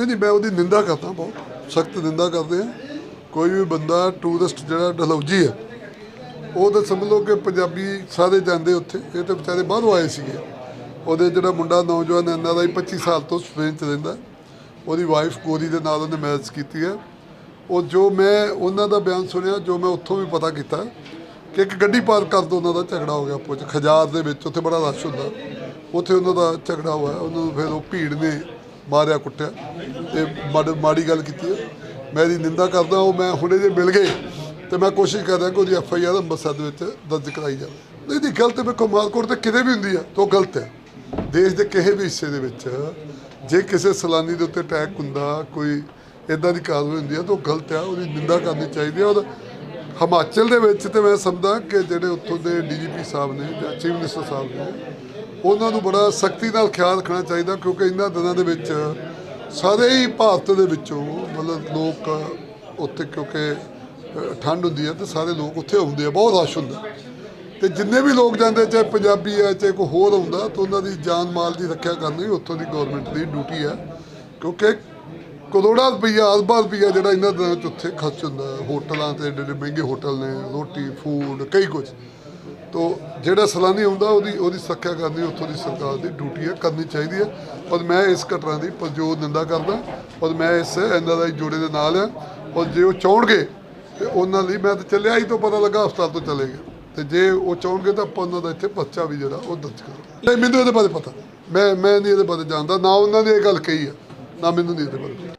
ਨਹੀਂ ਨਹੀਂ ਮੈਂ ਉਹਦੀ ਨਿੰਦਾ ਕਰਦਾ ਬਹੁਤ। ਸਖਤ ਨਿੰਦਾ ਕਰਦੇ ਆ। ਕੋਈ ਵੀ ਬੰਦਾ ਟੂਰਿਸਟ ਜਿਹੜਾ ਡਲੌਜੀ ਹੈ ਉਹ ਤਾਂ ਸਮਝ ਲਓ ਕਿ ਪੰਜਾਬੀ ਸਾਰੇ ਜਾਂਦੇ ਉੱਥੇ। ਇਹ ਤਾਂ ਵਿਚਾਰੇ ਬਾਹਰੋਂ ਆਏ ਸੀਗੇ। ਉਹਦੇ ਜਿਹੜਾ ਮੁੰਡਾ ਨੌਜਵਾਨ ਹੈ, ਇਹਨਾਂ ਦਾ 25 ਸਾਲ ਤੋਂ ਸਪੇਨ ਚ ਰਹਿੰਦਾ। ਉਹਦੀ ਵਾਈਫ ਕੋਰੀ ਦੇ ਨਾਲ ਉਹਨੇ ਮੈਰਿਜ ਕੀਤੀ ਹੈ ਉਹ ਜੋ ਮੈਂ ਉਹਨਾਂ ਦਾ ਬਿਆਨ ਸੁਣਿਆ ਜੋ ਮੈਂ ਉੱਥੋਂ ਵੀ ਪਤਾ ਕੀਤਾ ਕਿ ਇੱਕ ਗੱਡੀ ਪਾਰਕ ਕਰ ਦੋ ਉਹਨਾਂ ਦਾ ਝਗੜਾ ਹੋ ਗਿਆ ਪੁੱਛ ਖਜਾਰ ਦੇ ਵਿੱਚ ਉੱਥੇ ਬੜਾ ਰਸ਼ ਹੁੰਦਾ। ਉੱਥੇ ਉਹਨਾਂ ਦਾ ਝਗੜਾ ਹੋਇਆ ਉਹਨਾਂ ਨੂੰ ਫਿਰ ਉਹ ਭੀੜ ਨੇ ਮਾਰਿਆ ਕੁੱਟਿਆ ਤੇ ਮਾੜੀ ਮਾੜੀ ਗੱਲ ਕੀਤੀ ਹੈ। ਮੈਂ ਇਹਦੀ ਨਿੰਦਾ ਕਰਦਾ ਉਹ ਮੈਂ ਹੁਣੇ ਜੇ ਮਿਲ ਗਏ ਤੇ ਮੈਂ ਕੋਸ਼ਿਸ਼ ਕਰ ਰਿਹਾ ਕਿ ਉਹਦੀ ਐਫ ਆਈ ਆਰ ਅੰਮ੍ਰਿਤਸਰ ਦੇ ਵਿੱਚ ਦਰਜ ਕਰਾਈ ਜਾਵੇ। ਨਹੀਂ ਦੀ ਗਲਤ ਵੇਖੋ, ਮਾਲਕੋਟ ਤੇ ਕਿਤੇ ਵੀ ਹੁੰਦੀ ਆ, ਤਾਂ ਉਹ ਗਲਤ ਹੈ। ਦੇਸ਼ ਦੇ ਕਿਸੇ ਵੀ ਹਿੱਸੇ ਦੇ ਵਿੱਚ ਜੇ ਕਿਸੇ ਸੈਲਾਨੀ ਦੇ ਉੱਤੇ ਅਟੈਕ ਹੁੰਦਾ, ਕੋਈ ਇਦਾਂ ਦੀ ਕਾਰਵਾਈ ਹੁੰਦੀ ਆ, ਤਾਂ ਉਹ ਗਲਤ ਆ, ਉਹਦੀ ਨਿੰਦਾ ਕਰਨੀ ਚਾਹੀਦੀ ਆ ਔਰ ਹਿਮਾਚਲ ਦੇ ਵਿੱਚ ਤੇ ਮੈਂ ਸਮਝਦਾ ਕਿ ਜਿਹੜੇ ਉੱਥੋਂ ਦੇ ਡੀਜੀਪੀ ਸਾਹਿਬ ਨੇ ਜਾਂ ਚੀਫ ਮਿਨਿਸਟਰ ਸਾਹਿਬ ਨੇ, ਉਹਨਾਂ ਨੂੰ ਬੜਾ ਸਖਤੀ ਨਾਲ ਖਿਆਲ ਰੱਖਣਾ ਚਾਹੀਦਾ ਕਿਉਂਕਿ ਇਹਨਾਂ ਦਿਨਾਂ ਦੇ ਵਿੱਚ ਸਾਰੇ ਹੀ ਭਾਰਤ ਦੇ ਵਿੱਚੋਂ ਮਤਲਬ ਲੋਕ ਉੱਥੇ ਕਿਉਂਕਿ ਠੰਡ ਹੁੰਦੀ ਹੈ ਤੇ ਸਾਰੇ ਲੋਕ ਉੱਥੇ ਆਉਂਦੇ ਆ, ਬਹੁਤ ਰਸ਼ ਹੁੰਦਾ। ਤੇ ਜਿੰਨੇ ਵੀ ਲੋਕ ਜਾਂਦੇ ਚਾਹੇ ਪੰਜਾਬੀ ਹੈ ਚਾਹੇ ਕੋਈ ਹੋਰ ਆਉਂਦਾ, ਤਾਂ ਉਹਨਾਂ ਦੀ ਜਾਨ ਮਾਲ ਦੀ ਰੱਖਿਆ ਕਰਨੀ ਉੱਥੋਂ ਦੀ ਗਵਰਨਮੈਂਟ ਦੀ ਡਿਊਟੀ ਹੈ ਕਿਉਂਕਿ ਕਰੋੜਾਂ ਰੁਪਈਆ ਅਰਬਾਂ ਰੁਪਈਆ ਜਿਹੜਾ ਇਹਨਾਂ ਦਿਨਾਂ ਵਿੱਚ ਉੱਥੇ ਖਰਚ ਹੁੰਦਾ, ਹੋਟਲਾਂ ਤੇ ਏਡੇ ਏਡੇ ਮਹਿੰਗੇ ਹੋਟਲ ਨੇ, ਰੋਟੀ ਫੂਡ ਕਈ ਕੁਝ ਤੋ ਜਿਹੜਾ ਸੈਲਾਨੀ ਹੁੰਦਾ ਉਹਦੀ ਉਹਦੀ ਸੁਰੱਖਿਆ ਕਰਨੀ, ਉੱਥੋਂ ਦੀ ਸਰਕਾਰ ਦੀ ਡਿਊਟੀ ਹੈ, ਕਰਨੀ ਚਾਹੀਦੀ ਹੈ। ਔਰ ਮੈਂ ਇਸ ਘਟਨਾ ਦੀ ਪਰਜੋਰ ਨਿੰਦਾ ਕਰਦਾ, ਔਰ ਮੈਂ ਇਸ ਐਨਆਰਆਈ ਜੋੜੇ ਦੇ ਨਾਲ ਹਾਂ। ਔਰ ਜੇ ਉਹ ਚਾਹਣਗੇ, ਤੇ ਉਹਨਾਂ ਲਈ ਮੈਂ ਤਾਂ ਚੱਲਿਆ ਹੀ ਤੋਂ ਪਤਾ ਲੱਗਾ, ਹਸਪਤਾਲ ਤੋਂ ਚਲੇ ਗਏ। ਤੇ ਜੇ ਉਹ ਚਾਹਣਗੇ ਤਾਂ ਆਪਾਂ ਉਹਨਾਂ ਦਾ ਇੱਥੇ ਪਰਚਾ ਵੀ ਜਿਹੜਾ, ਉਹ ਦਰਜ ਕਰਾਂਗੇ। ਨਹੀਂ, ਮੈਨੂੰ ਇਹਦੇ ਬਾਰੇ ਪਤਾ। ਮੈਂ ਮੈਂ ਨਹੀਂ ਇਹਦੇ ਬਾਰੇ ਜਾਣਦਾ, ਨਾ ਉਹਨਾਂ ਨੇ ਇਹ ਗੱਲ ਕਹੀ ਹੈ, ਨਾ ਮੈਨੂੰ ਨਹੀਂ ਇਹਦੇ ਬਾਰੇ ਪਤਾ।